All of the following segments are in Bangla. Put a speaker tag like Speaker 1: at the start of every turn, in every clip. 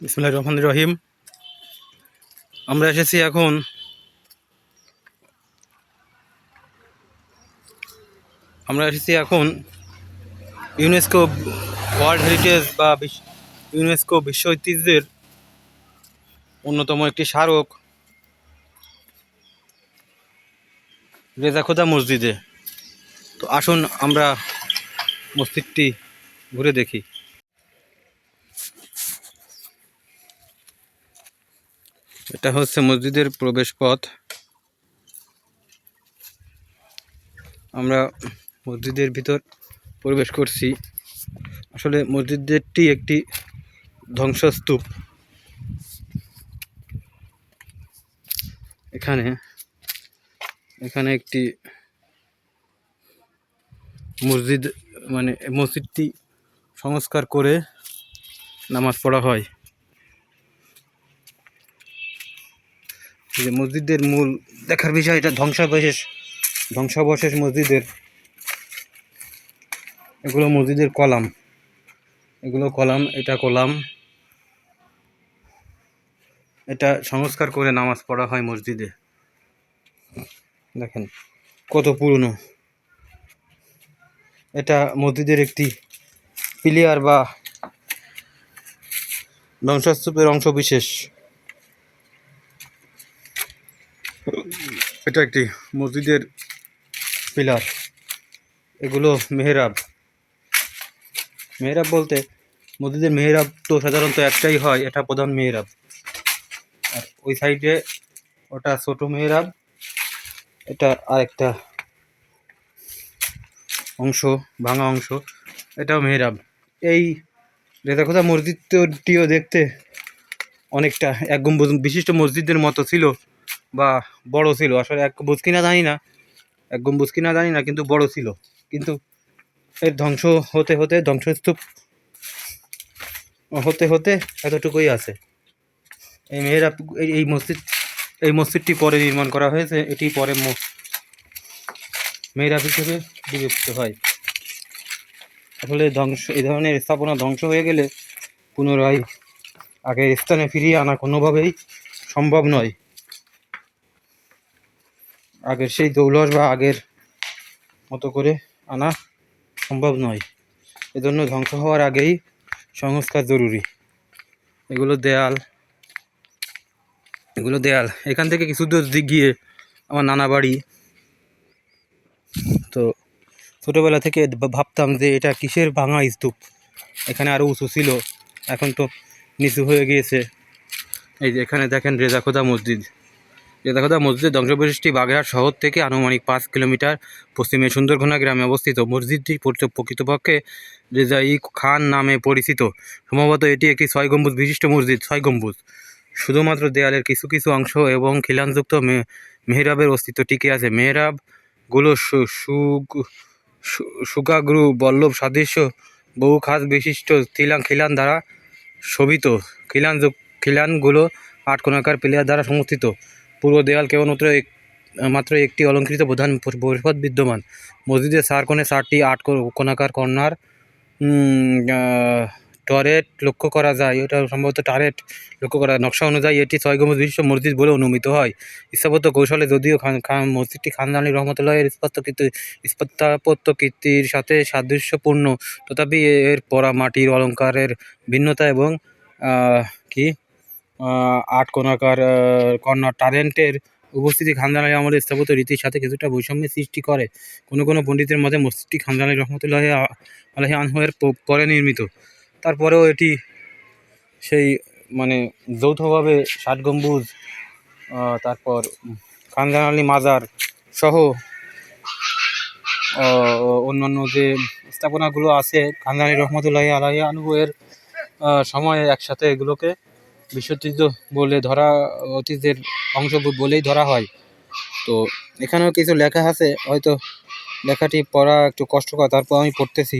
Speaker 1: বিসমুল্লাহ রহমান রহিম। আমরা এসেছি এখন আমরা এসেছি এখন ইউনেস্কো ওয়ার্ল্ড হেরিটেজ বা ইউনেস্কো বিশ্ব ঐতিহ্যের অন্যতম একটি স্মারক রেজাখোদা মসজিদে। তো আসুন আমরা মসজিদটি ঘুরে দেখি। এটা হচ্ছে মসজিদের প্রবেশ পথ আমরা মসজিদের ভিতর প্রবেশ করছি। আসলে মসজিদেরটি একটি ধ্বংসস্তূপ। এখানে এখানে একটি মসজিদ মানে মসজিদটি সংস্কার করে নামাজ পড়া হয়। যে মসজিদের মূল দেখার বিষয়, এটা ধ্বংসাবশেষ ধ্বংসাবশেষ মসজিদের। এগুলো মসজিদের কলাম। এগুলো কলাম, এটা কলাম। এটা সংস্কার করে নামাজ পড়া হয় মসজিদে। দেখেন, কত পুরনো। এটা মসজিদের একটি পিলিয়ার বা ধ্বংসস্তূপের অংশ বিশেষ এটা একটি মসজিদের পিলার। এগুলো মেহরাব। মেহরাব বলতে মসজিদের মেহরাব তো সাধারণত একটাই হয়, এটা প্রধান মেহরাব। আর ওই সাইডে ওটা ছোট মেহরাব, এটা আরেকটা অংশ, ভাঙা অংশ, এটাও মেহরাব। এই রেজাখোদা মসজিদটিও দেখতে অনেকটা এক গম্বুজ বিশিষ্ট মসজিদের মতো ছিল। বা বড় ছিল। আসলে এক গম্বুজ কিনা জানি না এক গম্বুজ কিনা জানি না কিন্তু বড় ছিল। কিন্তু এর ধ্বংস হতে হতে, ধ্বংসস্তূপ হতে হতে এতটুকুই আছে। এই মেয়েরা এই মসজিদ, এই মসজিদটি পরে নির্মাণ করা হয়েছে। এটি পরে মেয়েরা হিসেবে বিবেচিত হয়। আসলে ধ্বংস, এই ধরনের স্থাপনা ধ্বংস হয়ে গেলে পুনরায় আগের স্থানে ফিরিয়ে আনা কোনোভাবেই সম্ভব নয়। আগের সেই দৌলস বা আগের মতো করে আনা সম্ভব নয়। এজন্য ধ্বংস হওয়ার আগেই সংস্কার জরুরি। এগুলো দেয়াল এগুলো দেয়াল। এখান থেকে কিছু দূর দিক গিয়ে আমার নানা বাড়ি। তো ছোটোবেলা থেকে ভাবতাম যে এটা কিসের ভাঙা স্তূপ? এখানে আরও উঁচু ছিল। এখন তো নিচু হয়ে গিয়েছে। এই যে এখানে দেখেন রেজাখোদা মসজিদ। রেজাখোদা মসজিদ ধ্বংসবশেষটি বাগেরহাট শহর থেকে আনুমানিক পাঁচ কিলোমিটার পশ্চিমে সুন্দরঘোনা গ্রামে অবস্থিত। মসজিদটি প্রকৃত- প্রকৃতপক্ষে রেজাই খান নামে পরিচিত। সম্ভবত এটি একটি ছয় গম্বুজ বিশিষ্ট মসজিদ, ছয় গম্বুজ। শুধুমাত্র দেয়ালের কিছু কিছু অংশ এবং খিলানযুক্ত মেহরাবের অস্তিত্ব টিকে আছে। মেহরাবগুলো সুগাগ্রু বল্লভ সাদৃশ্য বহু খাস বিশিষ্ট খিলান খিলান দ্বারা শোভিত। খিলান খিলানগুলো আটকোনাকার প্লেয়ার দ্বারা সমর্থিত। পূর্ব দেয়াল কেবলমাত্র এক, মাত্র একটি অলঙ্কৃত প্রধান পরিপথ বিদ্যমান। মসজিদের চার কোণে চারটি আট কোণাকার কর্নার টরেট লক্ষ্য করা যায়। এটা সম্ভবত টারেট লক্ষ্য করা নকশা অনুযায়ী এটি ছয় গম্বুজ বিশিষ্ট মসজিদ বলে অনুমিত হয়। স্থাপত্য কৌশলে যদিও মসজিদটি খানদানি রহমতুল্লাহের স্থাপত্য স্থাপত্য কীর্তির সাথে সাদৃশ্যপূর্ণ, তথাপি এর পরা মাটির অলঙ্কারের ভিন্নতা এবং কি? আট কোণাকার আহ, কর্নার টারেন্টের উপস্থিতি খানদানি আমলের স্থাপত্য রীতির সাথে কিছুটা বৈষম্যের সৃষ্টি করে। কোনো কোনো পণ্ডিতের মতে মসজিদটি খানদানি রহমতুল্লাহ আলহি আনহুয়ের পরে নির্মিত। তারপরেও এটি সেই মানে যৌথভাবে ষাট গম্বুজ তারপর খানজান আলী মাজার সহ অন্যান্য যে স্থাপনাগুলো আছে খানদানি রহমতুল্লাহ আলাহি আনহু এর আহ, সময়ে একসাথে এগুলোকে বিশ্ব বলে ধরা, অতীতের অংশ বলেই ধরা হয়। তো এখানেও কিছু লেখা আছে, হয়তো লেখাটি পড়া একটু কষ্টকর, তারপর আমি পড়তেছি।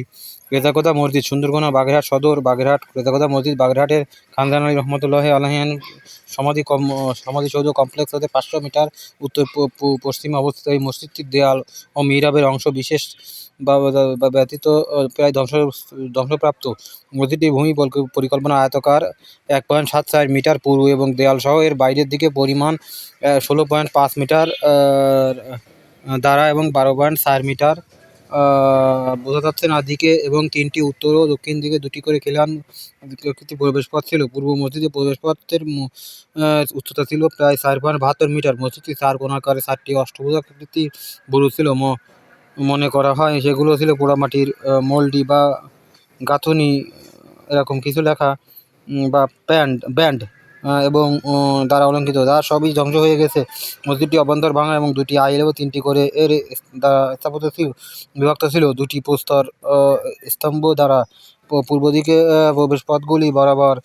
Speaker 1: রেজাকোদা মসজিদ সুন্দরগোনা বাগেরহাট সদর, বাগেরহাট রেজাকোদা মসজিদ, বাগেরহাটের খানজান আলী রহমতুল্লাহ আলহিয়ান সমাধি কম সমাধিসৌধ কমপ্লেক্স হতে পাঁচশো মিটার উত্তর পশ্চিমে অবস্থিত এই মসজিদটির দেয়াল ও মিরাবের অংশ বিশেষ বা ব্যতীত প্রায় ধ্বংস, ধ্বংসপ্রাপ্ত। মসজিদটির ভূমি পরিক- পরিকল্পনা আয়তকার এক পয়েন্ট সাত চার মিটার পুরু এবং দেয়াল সহ এর বাইরের দিকে পরিমাণ ষোলো পয়েন্ট পাঁচ মিটার দ্বারা এবং বারো পয়েন্ট চার মিটার বোঝা যাচ্ছে না দিকে এবং তিনটি উত্তর ও দক্ষিণ দিকে দুটি করে খিলান। আকৃতির প্রবেশপথ ছিল। পূর্ব মসজিদে প্রবেশপথের উচ্চতা ছিল প্রায় চার পয়েন্ট বাহাত্তর মিটার। মসজিদটি চার কোণাকারে চারটি অষ্টভুজ আকৃতির বুরুজ ছিল। মনে করা হয় সেগুলো ছিল পোড়ামাটির মোল্ডি বা গাঁথনি, এরকম কিছু লেখা বা প্যান্ড ব্যান্ড। এবং দ্বারা অলঙ্কিত। যা সবই ধ্বংস হয়ে গেছে। মসজিদটি অভ্যন্তর ভাঙা এবং দুটি আইল ও তিনটি করে এর দ্বারা স্থাপিত ছিল বিভক্ত ছিল। দুটি প্রস্তর স্তম্ভ দ্বারা পূর্ব দিকে প্রবেশপথগুলি বরাবর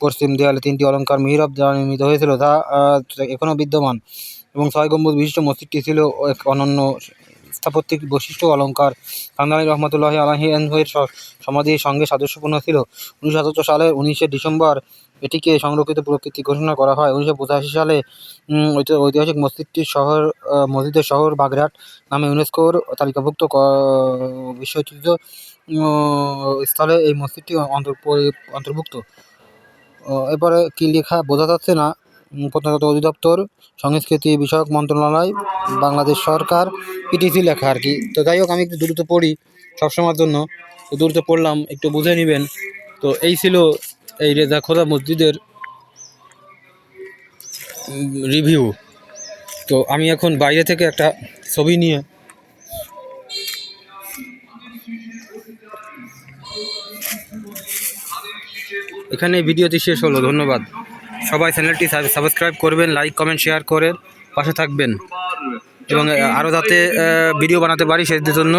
Speaker 1: পশ্চিম দেয়ালে তিনটি অলঙ্কার মিহরাব দ্বারা নির্মিত হয়েছিল। আহ, এখনও বিদ্যমান এবং ছয় গম্বুজ বিশিষ্ট মসজিদটি ছিল এক অনন্য স্থাপত্যিক বৈশিষ্ট্য অলঙ্কার খানদানি রহমতুল্লাহ আলহির সমাধির সঙ্গে সাদৃশ্যপূর্ণ ছিল। উনিশশো সাতাত্তর সালের উনিশে ডিসেম্বর এটিকে সংরক্ষিত প্রকৃতি ঘোষণা করা হয়। উনিশশো পঁচাশি সালে ঐতিহাসিক মসজিদটির শহর মসজিদের শহর বাগরাট নামে ইউনেস্কোর তালিকাভুক্ত বিশ্ব ঐতিহ্য স্থলে এই মসজিদটি অন্তর অন্তর্ভুক্ত। এরপরে কী লেখা বোঝা যাচ্ছে না প্রত্নতত্ত্ব অধিদপ্তর, সংস্কৃতি বিষয়ক মন্ত্রণালয়, বাংলাদেশ সরকার, পিটিসি লেখা আর কি। তো যাই হোক, আমি একটু দ্রুত পড়ি সবসময়ের জন্য। তো দ্রুত পড়লাম, একটু বুঝে নেবেন। তো এই ছিল এই রেজা খোদা মসজিদের রিভিউ। তো আমি এখন বাইরে থেকে একটা ছবি নিয়ে এখানে ভিডিওটি শেষ হলো। ধন্যবাদ। সবাই চ্যানেলটি সাবস্ক্রাইব করবেন লাইক কমেন্ট শেয়ার করে পাশে থাকবেন। এবং আরও যাতে ভিডিও বানাতে পারি সেদের জন্য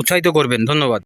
Speaker 1: উৎসাহিত করবেন। ধন্যবাদ।